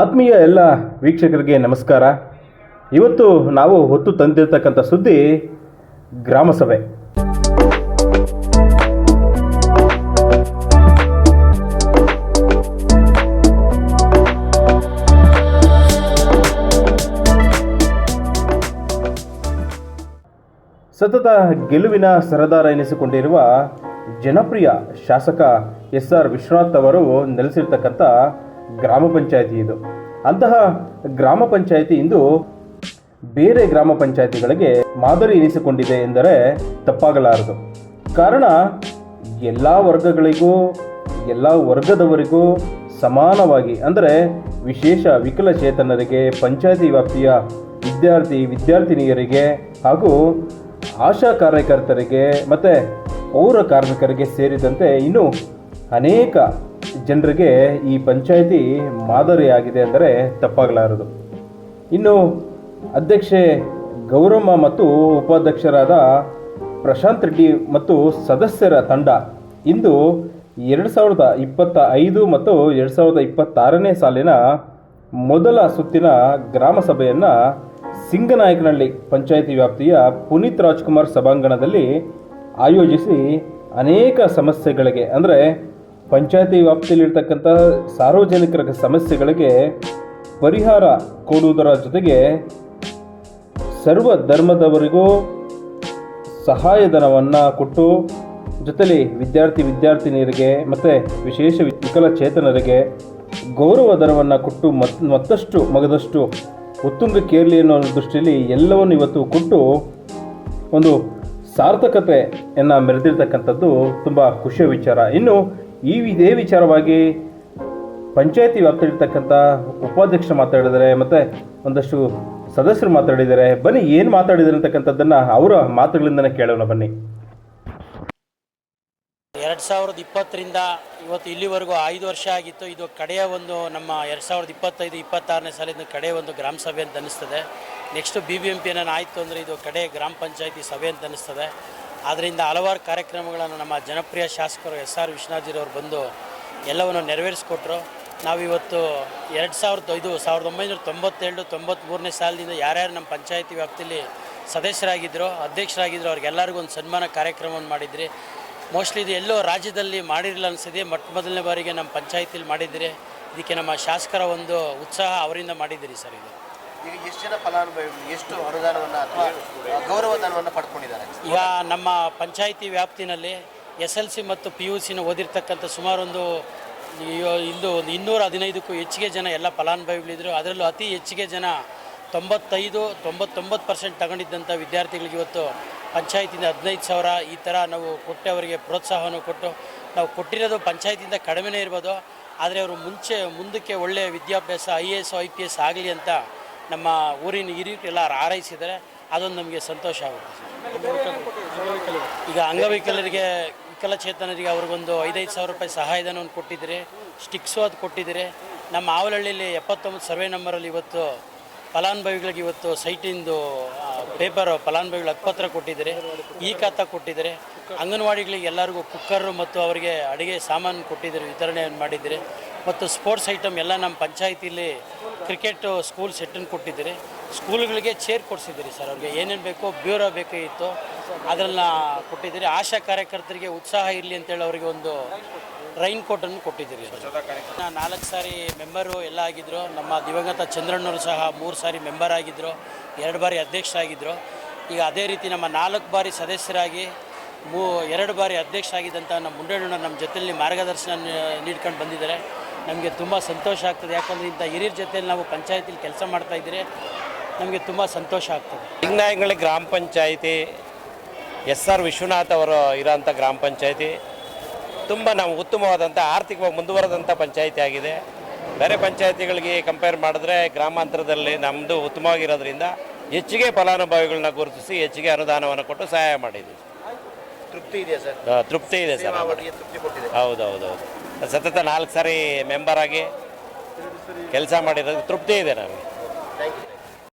ಆತ್ಮೀಯ ಎಲ್ಲ ವೀಕ್ಷಕರಿಗೆ ನಮಸ್ಕಾರ. ಇವತ್ತು ನಾವು ಹೊತ್ತು ತಂದಿರತಕ್ಕಂಥ ಸುದ್ದಿ ಗ್ರಾಮಸಭೆ ಸತತ ಗೆಲುವಿನ ಸರದಾರ ಎನಿಸಿಕೊಂಡಿರುವ ಜನಪ್ರಿಯ ಶಾಸಕ ಎಸ್ ಆರ್ ವಿಶ್ವನಾಥ್ ಅವರು ನೆಲೆಸಿರ್ತಕ್ಕಂಥ ಗ್ರಾಮ ಪಂಚಾಯಿತಿ ಇದು. ಅಂತಹ ಗ್ರಾಮ ಪಂಚಾಯಿತಿ ಇಂದು ಬೇರೆ ಗ್ರಾಮ ಪಂಚಾಯಿತಿಗಳಿಗೆ ಮಾದರಿ ಎನಿಸಿಕೊಂಡಿದೆ ಎಂದರೆ ತಪ್ಪಾಗಲಾರದು. ಕಾರಣ, ಎಲ್ಲ ವರ್ಗಗಳಿಗೂ, ಎಲ್ಲ ವರ್ಗದವರಿಗೂ ಸಮಾನವಾಗಿ, ಅಂದರೆ ವಿಶೇಷ ವಿಕಲಚೇತನರಿಗೆ, ಪಂಚಾಯತಿ ವ್ಯಾಪ್ತಿಯ ವಿದ್ಯಾರ್ಥಿ, ವಿದ್ಯಾರ್ಥಿನಿಯರಿಗೆ ಹಾಗೂ ಆಶಾ ಕಾರ್ಯಕರ್ತರಿಗೆ ಮತ್ತು ಪೌರ ಕಾರ್ಮಿಕರಿಗೆ ಸೇರಿದಂತೆ ಇನ್ನೂ ಅನೇಕ ಜನರಿಗೆ ಈ ಪಂಚಾಯಿತಿ ಮಾದರಿಯಾಗಿದೆ ಅಂದರೆ ತಪ್ಪಾಗಲಾರದು. ಇನ್ನು ಅಧ್ಯಕ್ಷೆ ಗೌರಮ್ಮ ಮತ್ತು ಉಪಾಧ್ಯಕ್ಷರಾದ ಪ್ರಶಾಂತ್ ರೆಡ್ಡಿ ಮತ್ತು ಸದಸ್ಯರ ತಂಡ ಇಂದು ಎರಡು ಸಾವಿರದ ಇಪ್ಪತ್ತ ಐದು ಮತ್ತು ಎರಡು ಸಾವಿರದ ಇಪ್ಪತ್ತಾರನೇ ಸಾಲಿನ ಮೊದಲ ಸುತ್ತಿನ ಗ್ರಾಮ ಸಭೆಯನ್ನು ಸಿಂಗನಾಯಕನಹಳ್ಳಿ ಪಂಚಾಯಿತಿ ವ್ಯಾಪ್ತಿಯ ಪುನೀತ್ ರಾಜ್ಕುಮಾರ್ ಸಭಾಂಗಣದಲ್ಲಿ ಆಯೋಜಿಸಿ ಅನೇಕ ಸಮಸ್ಯೆಗಳಿಗೆ ಅಂದರೆ ಪಂಚಾಯತಿ ವ್ಯಾಪ್ತಿಯಲ್ಲಿರ್ತಕ್ಕಂಥ ಸಾರ್ವಜನಿಕರ ಸಮಸ್ಯೆಗಳಿಗೆ ಪರಿಹಾರ ಕೊಡುವುದರ ಜೊತೆಗೆ ಸರ್ವ ಧರ್ಮದವರಿಗೂ ಸಹಾಯಧನವನ್ನು ಕೊಟ್ಟು, ಜೊತೆಲಿ ವಿದ್ಯಾರ್ಥಿ ವಿದ್ಯಾರ್ಥಿನಿಯರಿಗೆ ಮತ್ತು ವಿಶೇಷ ವಿಕಲಚೇತನರಿಗೆ ಗೌರವ ದರವನ್ನು ಕೊಟ್ಟು ಮತ್, ಮತ್ತಷ್ಟು ಮಗದಷ್ಟು ಉತ್ತುಂಗಕ್ಕೇರಲಿ ಅನ್ನೋ ದೃಷ್ಟಿಯಲ್ಲಿ ಎಲ್ಲವನ್ನು ಇವತ್ತು ಕೊಟ್ಟು ಒಂದು ಸಾರ್ಥಕತೆಯನ್ನು ಮೆರೆದಿರ್ತಕ್ಕಂಥದ್ದು ತುಂಬ ಖುಷಿಯ ವಿಚಾರ. ಇನ್ನು ಈ ಇದೇ ವಿಚಾರವಾಗಿ ಪಂಚಾಯತಿ ವ್ಯಾಪ್ತಿಯಲ್ಲಿರ್ತಕ್ಕಂಥ ಉಪಾಧ್ಯಕ್ಷ ಮಾತಾಡಿದ್ದಾರೆ ಮತ್ತು ಒಂದಷ್ಟು ಸದಸ್ಯರು ಮಾತಾಡಿದ್ದಾರೆ ಬನ್ನಿ ಏನು ಮಾತಾಡಿದ್ದಾರೆ ಅಂತಕ್ಕಂಥದ್ದನ್ನು ಅವರ ಮಾತುಗಳಿಂದನೇ ಕೇಳೋಣ ಬನ್ನಿ. ಎರಡು ಸಾವಿರದ ಇಪ್ಪತ್ತರಿಂದ ಇವತ್ತು ಇಲ್ಲಿವರೆಗೂ ಐದು ವರ್ಷ ಆಗಿತ್ತು. ಇದು ಕಡೆಯ ಒಂದು ನಮ್ಮ ಎರಡು ಸಾವಿರದ ಇಪ್ಪತ್ತೈದು, ಇಪ್ಪತ್ತಾರನೇ ಸಾಲಿನ ಕಡೆಯ ಒಂದು ಗ್ರಾಮ ಸಭೆ ಅಂತ ಅನ್ನಿಸ್ತದೆ. Next B B M P ಆಯಿತು ಅಂದರೆ ಇದು ಕಡೆ ಗ್ರಾಮ ಪಂಚಾಯತಿ ಸಭೆ ಅಂತ ಅನ್ನಿಸ್ತದೆ. ಆದ್ದರಿಂದ ಹಲವಾರು ಕಾರ್ಯಕ್ರಮಗಳನ್ನು ನಮ್ಮ ಜನಪ್ರಿಯ ಶಾಸಕರು ಎಸ್ ಆರ್ ವಿಶ್ವನಾಥ್ಜಿರವರು ಬಂದು ಎಲ್ಲವನ್ನು ನೆರವೇರಿಸಿಕೊಟ್ರು. ನಾವಿವತ್ತು ಎರಡು ಸಾವಿರದ ಐದು, ಸಾವಿರದ ಒಂಬೈನೂರ ತೊಂಬತ್ತೆರಡು ತೊಂಬತ್ತ್ಮೂರನೇ ಸಾಲದಿಂದ ಯಾರ್ಯಾರು ನಮ್ಮ ಪಂಚಾಯತಿ ವ್ಯಾಪ್ತಿಯಲ್ಲಿ ಸದಸ್ಯರಾಗಿದ್ದರೋ ಅಧ್ಯಕ್ಷರಾಗಿದ್ದರು ಅವ್ರಿಗೆಲ್ಲರಿಗೂ ಒಂದು ಸನ್ಮಾನ ಕಾರ್ಯಕ್ರಮವನ್ನು ಮಾಡಿದ್ರಿ. ಮೋಸ್ಟ್ಲಿ ಇದು ಎಲ್ಲೋ ರಾಜ್ಯದಲ್ಲಿ ಮಾಡಿರಲಿಲ್ಲ ಅನಿಸಿದೆ ಮೊಟ್ಟ ಮೊದಲನೇ ಬಾರಿಗೆ ನಮ್ಮ ಪಂಚಾಯತಿಲಿ ಮಾಡಿದ್ದೀರಿ ಇದಕ್ಕೆ ನಮ್ಮ ಶಾಸಕರ ಒಂದು ಉತ್ಸಾಹ ಅವರಿಂದ ಮಾಡಿದ್ದೀರಿ ಸರ್ ಇದು. ಈಗ ಎಷ್ಟು ಜನ ಫಲಾನುಭವಿಗಳು, ಎಷ್ಟು ಅನುದಾನವನ್ನು ಅಥವಾ ಗೌರವಧನವನ್ನು ಪಡ್ಕೊಂಡಿದ್ದಾರೆ ಈಗ ನಮ್ಮ ಪಂಚಾಯಿತಿ ವ್ಯಾಪ್ತಿನಲ್ಲಿ ಎಸ್ ಎಲ್ ಸಿ ಮತ್ತು ಪಿ ಯು ಸಿನ ಓದಿರ್ತಕ್ಕಂಥ ಸುಮಾರೊಂದು ಇಂದು ಇನ್ನೂರ ಹದಿನೈದಕ್ಕೂ ಹೆಚ್ಚಿಗೆ ಜನ ಎಲ್ಲ ಫಲಾನುಭವಿಗಳಿದ್ರು. ಅದರಲ್ಲೂ ಅತಿ ಹೆಚ್ಚಿಗೆ ಜನ ತೊಂಬತ್ತೈದು, ತೊಂಬತ್ತೊಂಬತ್ತು ಪರ್ಸೆಂಟ್ ತಗೊಂಡಿದ್ದಂಥ ವಿದ್ಯಾರ್ಥಿಗಳಿಗೆ ಇವತ್ತು ಪಂಚಾಯತಿಂದ ಹದಿನೈದು ಸಾವಿರ ಈ ಥರ ನಾವು ಕೊಟ್ಟೆ ಅವರಿಗೆ ಪ್ರೋತ್ಸಾಹವನ್ನು ಕೊಟ್ಟು, ನಾವು ಕೊಟ್ಟಿರೋದು ಪಂಚಾಯತಿಂದ ಕಡಿಮೆನೇ ಇರ್ಬೋದು. ಆದರೆ ಅವರು ಮುಂಚೆ, ಮುಂದಕ್ಕೆ ಒಳ್ಳೆಯ ವಿದ್ಯಾಭ್ಯಾಸ, I A S, I P S ಆಗಲಿ ಅಂತ ನಮ್ಮ ಊರಿನ ಹಿರಿಯರೆಲ್ಲ ಹಾರೈಸಿದರೆ ಅದೊಂದು ನಮಗೆ ಸಂತೋಷ ಆಗುತ್ತೆ. ಈಗ ಅಂಗವಿಕಲರಿಗೆ ವಿಕಲಚೇತನರಿಗೆ ಅವ್ರಿಗೊಂದು ಐದೈದು ಸಾವಿರ ರೂಪಾಯಿ ಸಹಾಯಧನವನ್ನು ಕೊಟ್ಟಿದ್ದೀರಿ. ಸ್ಟಿಕ್ಸು ಅದು ಕೊಟ್ಟಿದ್ದೀರಿ. ನಮ್ಮ ಆವಲಹಳ್ಳಿಯಲ್ಲಿ ಎಪ್ಪತ್ತೊಂಬತ್ತು ಸರ್ವೆ ನಂಬರಲ್ಲಿ ಇವತ್ತು ಫಲಾನುಭವಿಗಳಿಗೆ ಇವತ್ತು ಸೈಟಿಂದು ಪೇಪರ್ ಫಲಾನುಭವಿಗಳ ಹಕ್ಕುಪತ್ರ ಕೊಟ್ಟಿದ್ದಾರೆ. ಈ ಖಾತ ಕೊಟ್ಟಿದ್ದಾರೆ. ಅಂಗನವಾಡಿಗಳಿಗೆ ಎಲ್ಲರಿಗೂ ಕುಕ್ಕರು ಮತ್ತು ಅವರಿಗೆ ಅಡುಗೆ ಸಾಮಾನು ಕೊಟ್ಟಿದ್ದಾರೆ, ವಿತರಣೆಯನ್ನು ಮಾಡಿದ್ದಾರೆ. ಮತ್ತು ಸ್ಪೋರ್ಟ್ಸ್ ಐಟಮ್ ಎಲ್ಲ ನಮ್ಮ ಪಂಚಾಯತಿಲಿ ಕ್ರಿಕೆಟ್ ಸ್ಕೂಲ್ ಸೆಟ್ಟನ್ನು ಕೊಟ್ಟಿದ್ದೀರಿ. ಸ್ಕೂಲ್ಗಳಿಗೆ ಚೇರ್ ಕೊಡಿಸಿದ್ದೀರಿ ಸರ್. ಅವ್ರಿಗೆ ಏನೇನು ಬೇಕೋ ಬ್ಯೂರೋ ಬೇಕಾಗಿತ್ತು ಅದನ್ನ ಕೊಟ್ಟಿದ್ದೀರಿ. ಆಶಾ ಕಾರ್ಯಕರ್ತರಿಗೆ ಉತ್ಸಾಹ ಇರಲಿ ಅಂತೇಳಿ ಅವರಿಗೆ ಒಂದು ರೈನ್ ಕೋಟನ್ನು ಕೊಟ್ಟಿದ್ದೀರಿ ನಾಲ್ಕು ಸಾರಿ ಮೆಂಬರು ಎಲ್ಲ ಆಗಿದ್ದರು ನಮ್ಮ ದಿವಂಗತ ಚಂದ್ರಣ್ಣವರು ಸಹ ಮೂರು ಸಾರಿ ಮೆಂಬರ್ ಆಗಿದ್ದರು ಎರಡು ಬಾರಿ ಅಧ್ಯಕ್ಷರಾಗಿದ್ದರು ಈಗ ಅದೇ ರೀತಿ ನಮ್ಮ ನಾಲ್ಕು ಬಾರಿ ಸದಸ್ಯರಾಗಿ, ಮೂ, ಎರಡು ಬಾರಿ ಅಧ್ಯಕ್ಷ ಆಗಿದ್ದಂಥ ನಮ್ಮ ಮುಂಡಣ್ಣ ನಮ್ಮ ಜೊತೆಯಲ್ಲಿ ಮಾರ್ಗದರ್ಶನ ನೀಡ್ಕೊಂಡು ಬಂದಿದ್ದಾರೆ. ನಮಗೆ ತುಂಬ ಸಂತೋಷ ಆಗ್ತದೆ. ಯಾಕಂದರೆ ಇಂಥ ಹಿರಿಯರ ಜೊತೆಯಲ್ಲಿ ನಾವು ಪಂಚಾಯತಿಲಿ ಕೆಲಸ ಮಾಡ್ತಾಯಿದ್ದೀರಿ ನಮಗೆ ತುಂಬ ಸಂತೋಷ ಆಗ್ತದೆ. ಲಿಂಗನಾಯಕನಹಳ್ಳಿ ಗ್ರಾಮ ಪಂಚಾಯಿತಿ ಎಸ್ ಆರ್ ವಿಶ್ವನಾಥ್ ಅವರು ಇರೋಂಥ ಗ್ರಾಮ ಪಂಚಾಯಿತಿ ತುಂಬ ನಾವು ಉತ್ತಮವಾದಂಥ ಆರ್ಥಿಕವಾಗಿ ಮುಂದುವರೆದಂಥ ಪಂಚಾಯಿತಿ ಆಗಿದೆ. ಬೇರೆ ಪಂಚಾಯಿತಿಗಳಿಗೆ ಕಂಪೇರ್ ಮಾಡಿದ್ರೆ ಗ್ರಾಮಾಂತರದಲ್ಲಿ ನಮ್ಮದು ಉತ್ತಮವಾಗಿರೋದ್ರಿಂದ ಹೆಚ್ಚಿಗೆ ಫಲಾನುಭವಿಗಳನ್ನ ಗುರುತಿಸಿ ಹೆಚ್ಚಿಗೆ ಅನುದಾನವನ್ನು ಕೊಟ್ಟು ಸಹಾಯ ಮಾಡಿದ್ದೀವಿ. ತೃಪ್ತಿ ಇದೆ ಸರ್? ತೃಪ್ತಿ ಇದೆ ಸರ್ ಅವರಿಗೆ ಹೌದು ಹೌದು ಹೌದು ಸತತ ನಾಲ್ಕು ಸಾರಿ ಮೆಂಬರ್ ಆಗಿ ಕೆಲಸ ಮಾಡಿರೋದು ತೃಪ್ತಿ ಇದೆ ನಮಗೆ. Thank you